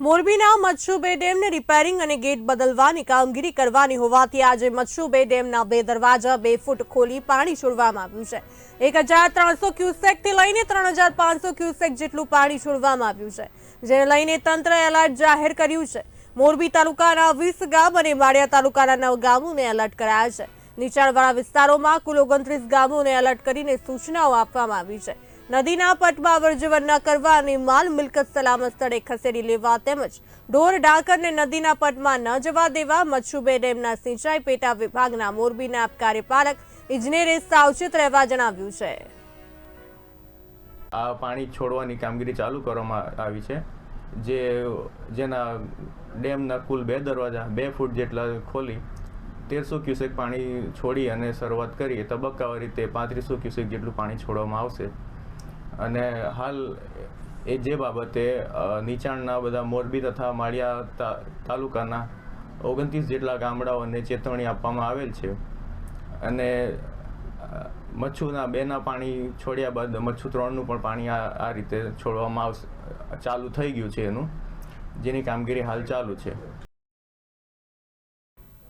મોરબીના મચ્છુ બે ડેમને રિપેરિંગ અને ગેટ બદલવાની કામગીરી કરવાની હોવાથી આજે મચ્છુ બે ડેમના બે દરવાજા, બે ફૂટ ખોલી પાણી છોડવામાં આવ્યું છે. એક હજાર ત્રણસો ક્યુસેકથી લઈને ત્રણ હજાર પાંચસો ક્યુસેક જેટલું પાણી છોડવામાં આવ્યું છે, જેને લઈને તંત્રએ એલર્ટ જાહેર કર્યું છે. મોરબી તાલુકાના વીસ ગામ અને માળિયા તાલુકાના નવ ગામોને એલર્ટ કરાયા છે. નીચાણવાળા વિસ્તારોમાં કુલ ઓગણત્રીસ ગામોને એલર્ટ કરીને સૂચનાઓ આપવામાં આવી છે. નદીના પટમાં અવરજવર ન કરવા અને માલ મિલકત સલામત સ્થળે ખસેડી લેવા તેમજ ઢોર ડાકરને નદીના પટમાં ન જવા દેવા મચ્છુબે ડેમના સિંચાઈ પેટા વિભાગના મોરબીના કાર્યપાલક ઇજનેરે સાવચેત રહેવા જણાવ્યું છે. આ પાણી છોડવાની કામગીરી ચાલુ કરવામાં આવી છે, જે જેના ડેમના કુલ બે દરવાજા, બે ફૂટ જેટલા ખોલી તેરસો ક્યુસેક પાણી છોડી અને શરૂઆત કરી તબક્કાવાર રીતે પાંત્રીસો ક્યુસેક જેટલું પાણી છોડવામાં આવશે. અને હાલ એ જે બાબતે નીચાણના બધા મોરબી તથા માળિયા તાલુકાના ઓગણત્રીસ જેટલા ગામડાઓને ચેતવણી આપવામાં આવેલ છે. અને મચ્છુના બેના પાણી છોડ્યા બાદ મચ્છુ ત્રણનું પણ પાણી આ રીતે છોડવામાં આવશે, ચાલુ થઈ ગયું છે એનું, જેની કામગીરી હાલ ચાલુ છે.